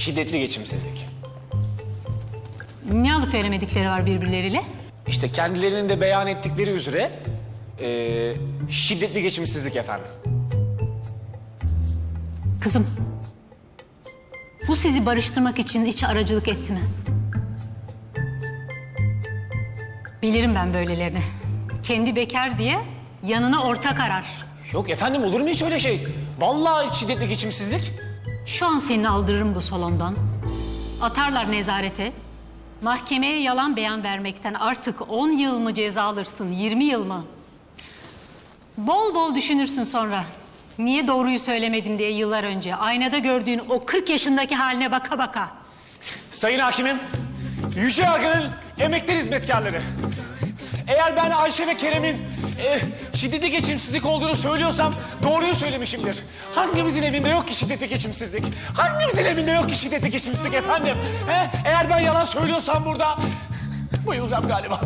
şiddetli geçimsizlik. Ne alıp veremedikleri var birbirleriyle? İşte kendilerinin de beyan ettikleri üzere eee, şiddetli geçimsizlik efendim. Kızım, bu sizi barıştırmak için hiç aracılık etti mi? Bilirim ben böylelerini. Kendi bekar diye yanına ortak arar. Yok efendim olur mu hiç öyle şey? Vallahi şiddetli geçimsizlik. Şu an seni aldırırım bu salondan. Atarlar nezarete. Mahkemeye yalan beyan vermekten artık 10 yıl mı ceza alırsın, 20 yıl mı? Bol bol düşünürsün sonra. Niye doğruyu söylemedim diye yıllar önce. Aynada gördüğün o 40 yaşındaki haline baka baka. Sayın Hakimim, Yüce Yargı'nın emektar hizmetkarları. Eğer ben Ayşe ve Kerem'in e, şiddetli geçimsizlik olduğunu söylüyorsam doğruyu söylemişimdir. Hangimizin evinde yok ki şiddetli geçimsizlik? Hangimizin evinde yok ki şiddetli geçimsizlik efendim? He? Eğer ben yalan söylüyorsam burada bayılacağım galiba.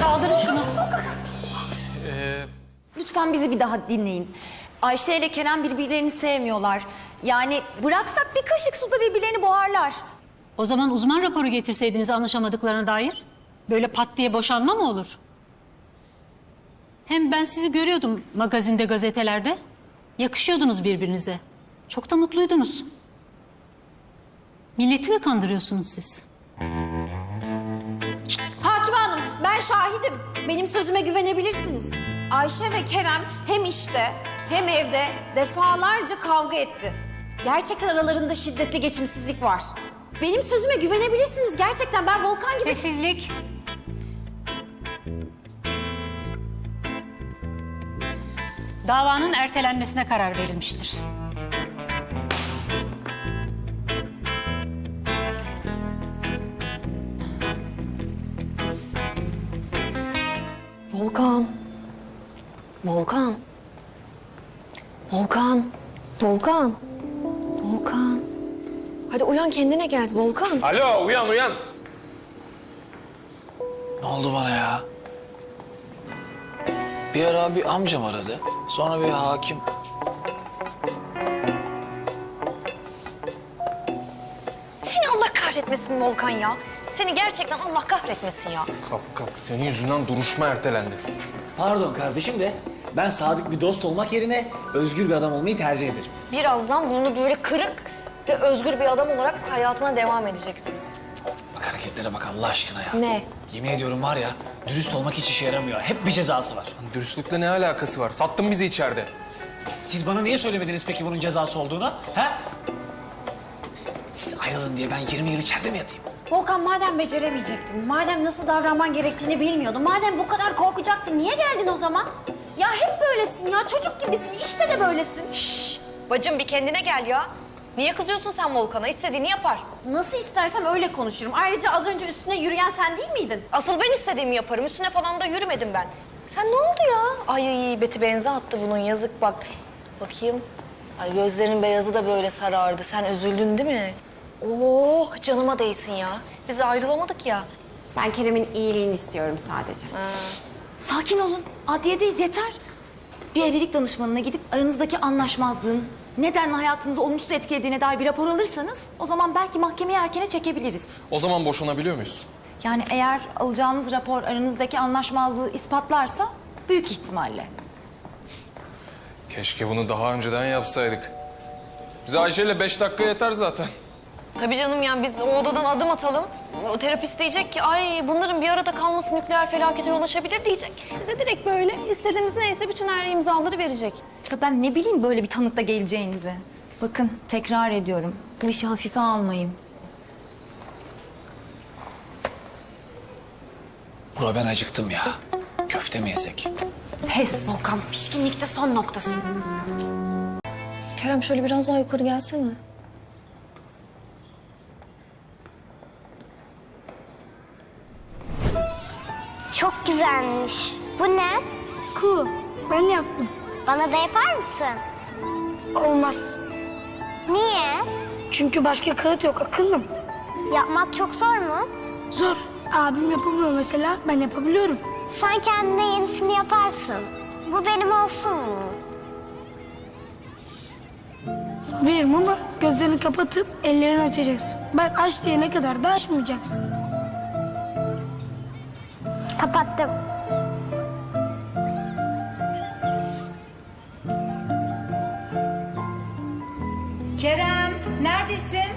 Kaldırın şunu. Lütfen bizi bir daha dinleyin. Ayşe ile Kerem birbirlerini sevmiyorlar. Yani bıraksak bir kaşık suda birbirlerini boğarlar. O zaman uzman raporu getirseydiniz anlaşamadıklarına dair. Böyle pat diye boşanma mı olur? Hem ben sizi görüyordum magazinde, gazetelerde. Yakışıyordunuz birbirinize. Çok da mutluydunuz. Milleti mi kandırıyorsunuz siz? Hakim Hanım ben şahidim. Benim sözüme güvenebilirsiniz. Ayşe ve Kerem hem işte hem evde defalarca kavga etti. Gerçekten aralarında şiddetli geçimsizlik var. Benim sözüme güvenebilirsiniz. Gerçekten ben Volkan gibi... Sessizlik. Davanın ertelenmesine karar verilmiştir. Volkan. Volkan. Volkan. Volkan. Volkan. Hadi uyan kendine gel Volkan. Alo uyan uyan. Ne oldu bana ya? Bir ara bir amcam aradı. Sonra bir hakim. Seni Allah kahretmesin Volkan ya. Seni gerçekten Allah kahretmesin ya. Kalk kalk senin yüzünden duruşma ertelendi. Pardon kardeşim de ben sadık bir dost olmak yerine özgür bir adam olmayı tercih ederim. Birazdan bunu böyle kırık ve özgür bir adam olarak hayatına devam edeceksin. Bak hareketlere bak Allah aşkına ya. Ne? Yemin ediyorum var ya dürüst olmak hiç işe yaramıyor. Hep bir cezası var. Dürüstlükle ne alakası var? Sattın bizi içeride. Siz bana niye söylemediniz peki bunun cezası olduğunu? He? Siz ayrılın diye ben 20 yıl içeride mi yatayım? Volkan madem beceremeyecektin, madem nasıl davranman gerektiğini bilmiyordun, madem bu kadar korkacaktın niye geldin o zaman? Ya hep böylesin ya, çocuk gibisin, işte de böylesin. Şşş! Bacım bir kendine gel ya. Niye kızıyorsun sen Volkan'a? İstediğini yapar. Nasıl istersem öyle konuşurum. Ayrıca az önce üstüne yürüyen sen değil miydin? Asıl ben istediğimi yaparım. Üstüne falan da yürümedim ben. Sen ne oldu ya? Ay Beti benze attı bunun yazık bak. Bakayım. Ay gözlerin beyazı da böyle sarardı. Sen üzüldün değil mi? Oh canıma değsin ya. Biz ayrılamadık ya. Ben Kerem'in iyiliğini istiyorum sadece. Sakin olun. Adliyedeyiz yeter. Bir evlilik danışmanına gidip aranızdaki anlaşmazlığın neden hayatınızı olumsuz etkilediğine dair bir rapor alırsanız o zaman belki mahkemeye erkene çekebiliriz. O zaman boşanabiliyor muyuz? Yani eğer alacağınız rapor aranızdaki anlaşmazlığı ispatlarsa büyük ihtimalle. Keşke bunu daha önceden yapsaydık. Bize Ayşe'yle beş dakika yeter zaten. Tabii canım yani biz o odadan adım atalım. O terapist diyecek ki ay bunların bir arada kalması nükleer felakete yol açabilir diyecek. Bize direkt böyle istediğimiz neyse bütün her imzaları verecek. Ya ben ne bileyim böyle bir tanıkta geleceğinizi. Bakın tekrar ediyorum. Bu işi hafife almayın. Bro ben acıktım ya. Köfte mi yesek? Pes. Volkan pişkinlikte son noktası. Kerem şöyle biraz daha yukarı gelsene. Güzelmiş. Bu ne? Ku, ben yaptım. Bana da yapar mısın? Olmaz. Niye? Çünkü başka kağıt yok akıllım. Yapmak çok zor mu? Zor. Abim yapamıyor mesela, ben yapabiliyorum. Sen kendine yenisini yaparsın. Bu benim olsun mu? Biliyorum ama gözlerini kapatıp ellerini açacaksın. Ben aç diyene kadar da açmayacaksın. Kapattım. Kerem, neredesin?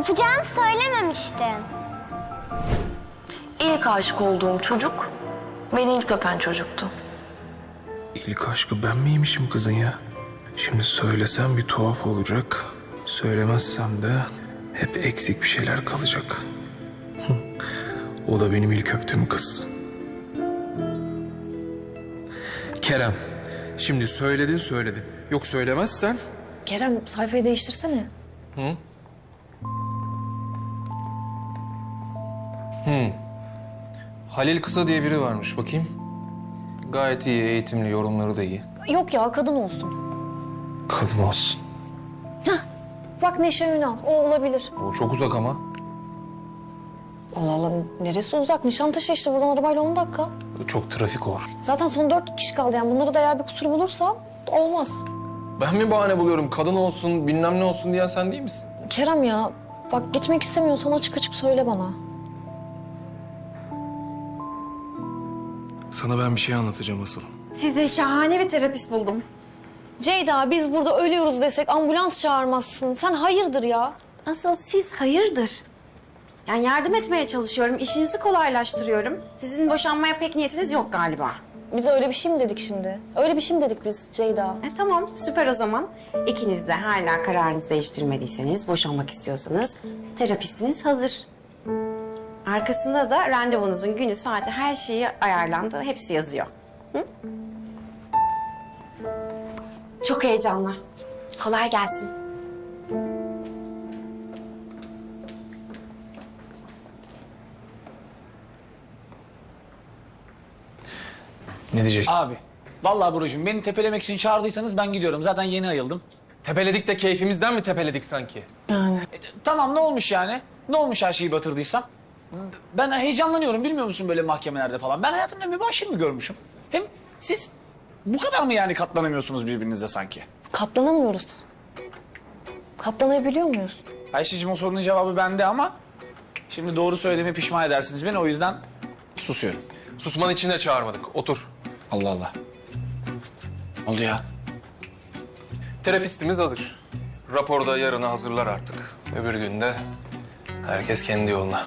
Öpeceğini söylememiştin. İlk aşık olduğum çocuk beni ilk öpen çocuktu. İlk aşkı ben miymişim kızın ya? Şimdi söylesem bir tuhaf olacak. Söylemezsem de hep eksik bir şeyler kalacak. Hı. o da benim ilk öptüğüm kız. Kerem, şimdi söyledin söyledin. Yok söylemezsen Kerem sayfayı değiştirsene. Halil Kısa diye biri varmış bakayım. Gayet iyi, eğitimli, yorumları da iyi. Yok ya kadın olsun. Kadın olsun. Bak Neşe Ünal o olabilir. O çok uzak ama. Allah Allah neresi uzak? Nişantaşı işte buradan arabayla 10 dakika. Çok trafik olur. Zaten son dört kişi kaldı yani bunları da eğer bir kusur bulursa olmaz. Ben mi bahane buluyorum? Kadın olsun, bilmem ne olsun diyen sen değil misin? Kerem ya bak gitmek istemiyorsan açık açık söyle bana. Sana ben bir şey anlatacağım asıl. Size şahane bir terapist buldum. Ceyda biz burada ölüyoruz desek ambulans çağırmazsın. Sen hayırdır ya? Asıl siz hayırdır? Yani yardım etmeye çalışıyorum, işinizi kolaylaştırıyorum. Sizin boşanmaya pek niyetiniz yok galiba. Biz öyle bir şey mi dedik şimdi? Öyle bir şey mi dedik biz Ceyda? E tamam, süper o zaman. İkiniz de hala kararınızı değiştirmediyseniz, boşanmak istiyorsanız terapistiniz hazır. Arkasında da randevunuzun günü, saati, her şeyi ayarlandı. Hepsi yazıyor. Hı? Çok heyecanlı. Kolay gelsin. Ne diyecek? Abi vallahi Buracığım beni tepelemek için çağırdıysanız ben gidiyorum. Zaten yeni ayıldım. Tepeledik de keyfimizden mi tepeledik sanki? E, tamam ne olmuş yani? Ne olmuş her şeyi batırdıysam? Ben heyecanlanıyorum bilmiyor musun böyle mahkemelerde falan. Ben hayatımda mübaşir mi görmüşüm? Hem siz bu kadar mı yani katlanamıyorsunuz birbirinize sanki? Katlanamıyoruz. Katlanabiliyor muyuz? Ayşe'cim o sorunun cevabı bende ama... ...şimdi doğru söylediğime pişman edersiniz beni o yüzden susuyorum. Susman için de çağırmadık. Otur. Allah Allah. Ne oldu ya? Terapistimiz hazır. Raporda yarına hazırlar artık. Öbür günde herkes kendi yoluna.